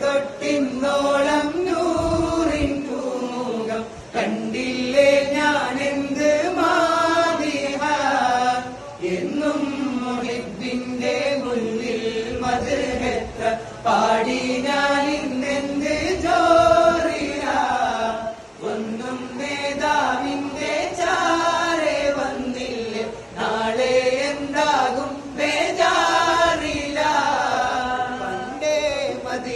തൊട്ടിന്നോളം നൂറിൻ പൂമുഖം കണ്ടില്ലേ ഞാൻ എന്ത് മാതിഹ എന്നും മുഹിബിന്റെ മുന്നിൽ മധുരത്ര പാടി ഞാൻ